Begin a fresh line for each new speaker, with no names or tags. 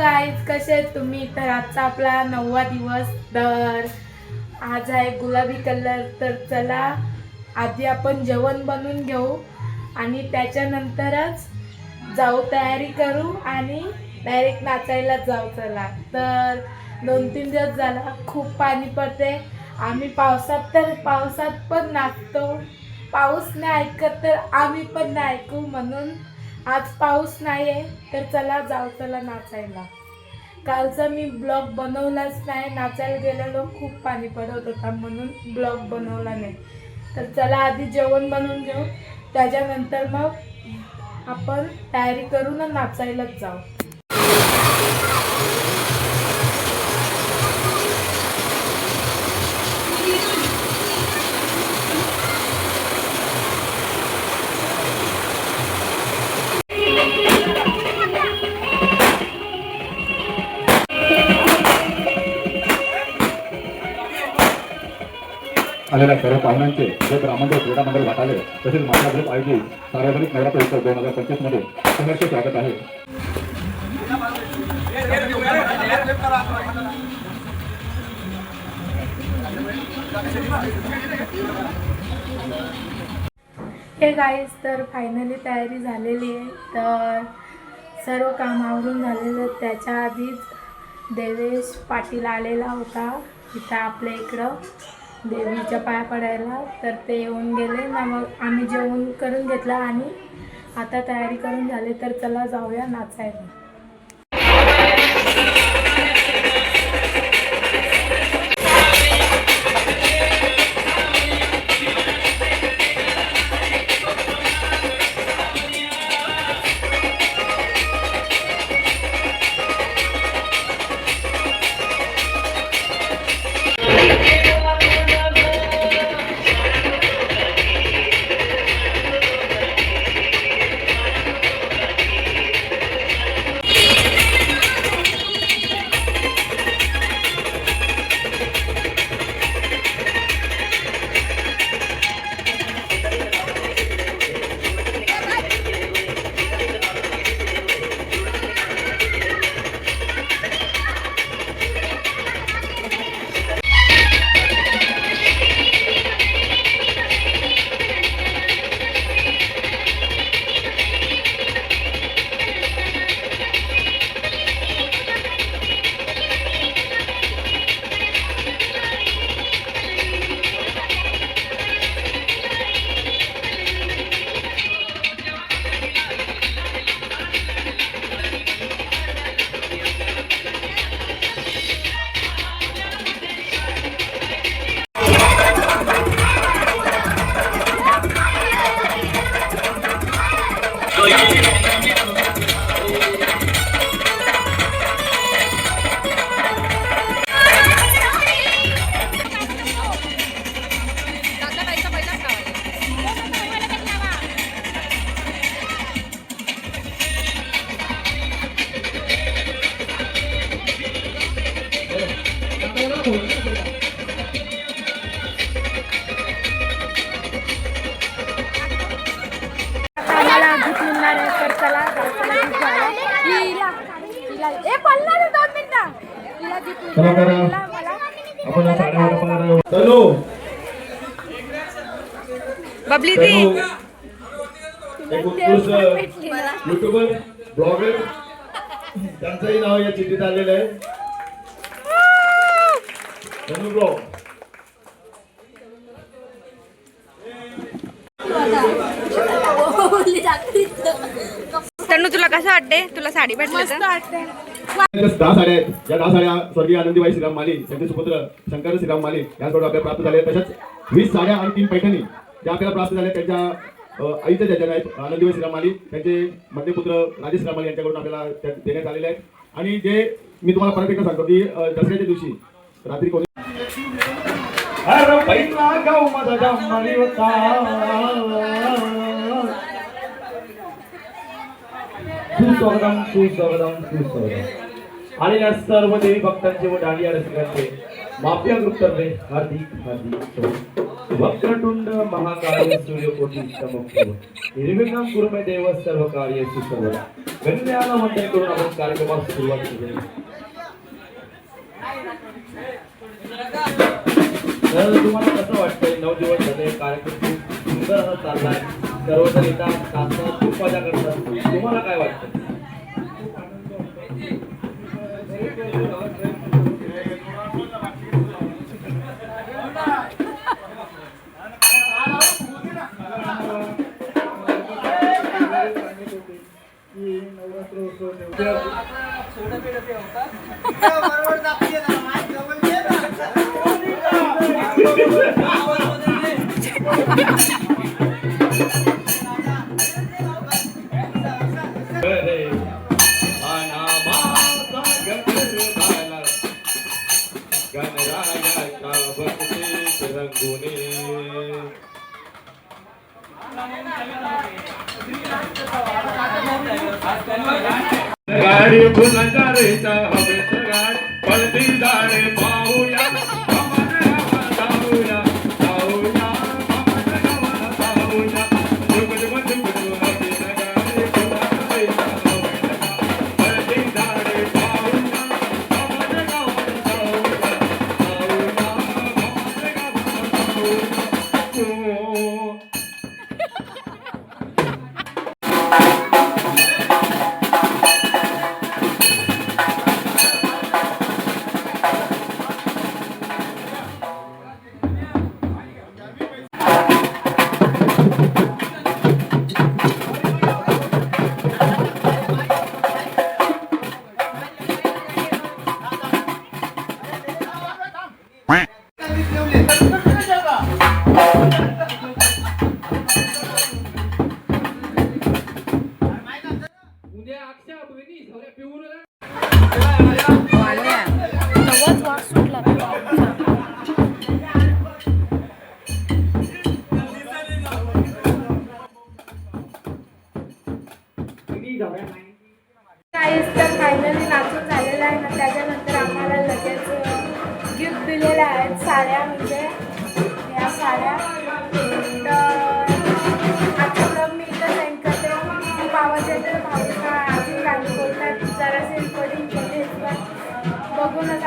Guys कसे आहेत तुम्ही? तर आजचा आपला नववा दिवस. तर आज आहे गुलाबी कलर. तर चला आधी आपण जेवण बनवून घेऊ आणि त्याच्यानंतरच जाऊ तयारी करू आणि डायरेक्ट नाचायला जाऊ चला. तर दोन तीन दिवस झाला खूप पाणी पडते. आम्ही पावसात तर पावसात पण नाचतो. पाऊस नाही ऐकत तर आम्ही पण नाही ऐकू म्हणून आज पाऊस नाही आहे तर चला जाऊ चला नाचायला. कालचा मी ब्लॉग बनवलाच नाही नाचायला गेलेलो खूप पाणी पडत होता म्हणून ब्लॉग बनवला नाही. तर चला आधी जेवण बनवून घेऊ त्याच्यानंतर मग आपण तयारी करून नाचायलाच जाऊ.
आलेल्या सर्व पाहुण्यांचे जे ब्राह्मण क्रीडा मंडळ घाटाले तसेच माझ्या ग्रुप आयोजित सार्वजनिक नवरात्र उत्सव दोन हजार पंचवीसमध्ये सहर्ष स्वागत आहे.
हे गाईज तर फायनली तयारी झालेली आहे. तर सर्व काम आवरून झालेलं त्याच्या आधीच देवेश पाटील आलेला होता इथं आपल्या इकडं. देवीच्या पाया पडायला तर ते येऊन गेले. ना मग आम्ही जेवण करून घेतलं आणि आता तयारी करून झाली तर चला जाऊया नाचायला.
आपण तनु
बबली दी.
एक उत्कृष्ट युट्यूबर ब्लॉगर. त्यांचंही नाव या चिठ्ठीत आलेलं आहे. तनु ब्लॉग
तनु तुला कसं वाटते तुला साडी भेटली
दहा साड्या आहेत या दहा साड्या स्वर्गीय आनंदीबाई श्रीराम माली त्यांचे सुपुत्र शंकर श्रीराम माली यांच्याकडून आपल्याला प्राप्त झाले. तशाच तसेच वीस साड्या आणि तीन पैठणी ज्या आपल्याला प्राप्त झाल्या त्यांच्या आईच्या ज्या आहेत आनंदीबाई श्रीराम माली त्यांचे मध्य पुत्र राजेश राम माली यांच्याकडून आपल्याला देण्यात आलेले आहेत. आणि जे मी तुम्हाला परत एकदा सांगतो की दसऱ्याच्या दिवशी रात्री कोणी अरे पहिला गाव माझा जन्माली होता सुस्वागतम सुस्वागतम सुस्वागतम. आणि या सर्व देवी भक्तांचे व डांडिया रसिकांचे
माफिया ग्रुपतर्फे हार्दिक हार्दिक वक्रतुंड महाकाय सूर्यकोटी समप्रभ निर्विघ्नं कुरुमे देव सर्व कार्य सर्वदा गण्याला मंडळ करून आपण कार्यक्रमास सुरुवात केली तर तुम्हाला कसं वाटतंय? नऊ दिवस झाले कार्यक्रम खूप सुंदर असा चाललाय. सर्वजण येतात नाचतात खूप मजा करतात तुम्हाला काय वाटतं Yeah. गाडी फुलंदारीचा हवेत गाड पलटी जाणे पाहूया आणलेल्या आहेत साड्या म्हणजे. या
साड्या. तर आता मी इथं सेंड करते. भावाच्या तर भाऊ अजून काही बोलतात जरा सेंड करून बघूनच